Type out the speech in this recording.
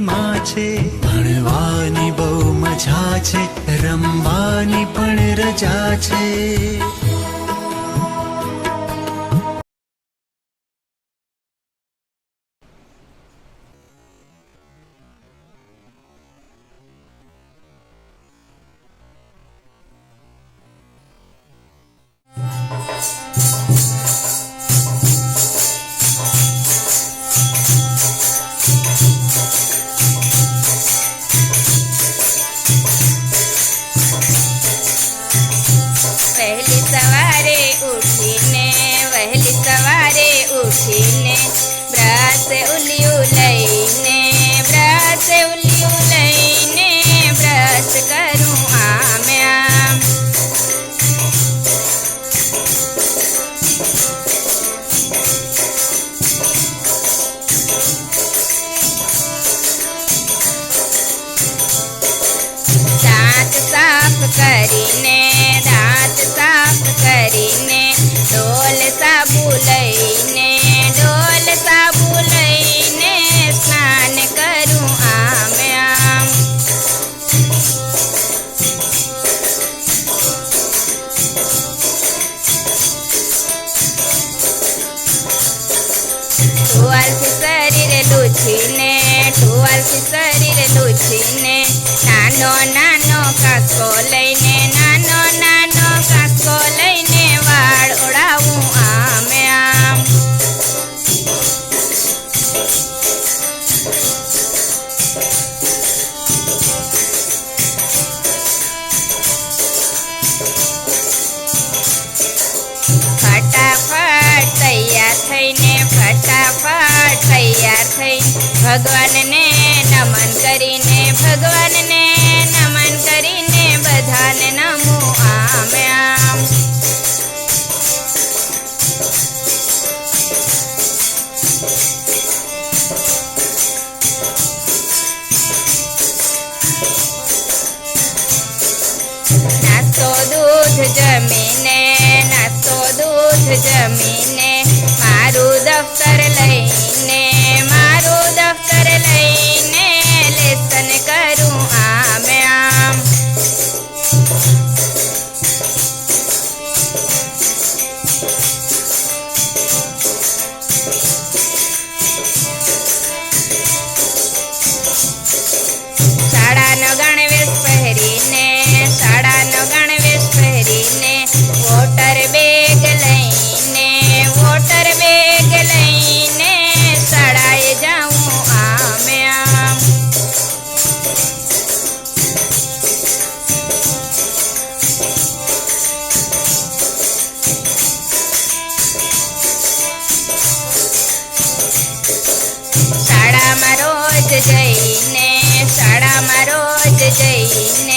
માં છે. ભણવાની બહુ મજા છે રમવાની પણ રજા છે. ब्रास उलियुलैने ब्रास उलियुलैने ब्रास करूँ आम्या दांत साफ़ करीने साफ़ करीने। ટુવાલથી શરીર લૂછીને ટુવાલથી શરીર લૂછીને નાનો નાનો કાકો લઈને ભગવાનને નમન કરીને, ભગવાનને નમન કરીને બધાને નમો આમ આમ. નાસ્તો દૂધ જમીને, નાસ્તો દૂધ જમીને, મારું દફતર લઈને જઈને શાળામાં રોજ જઈને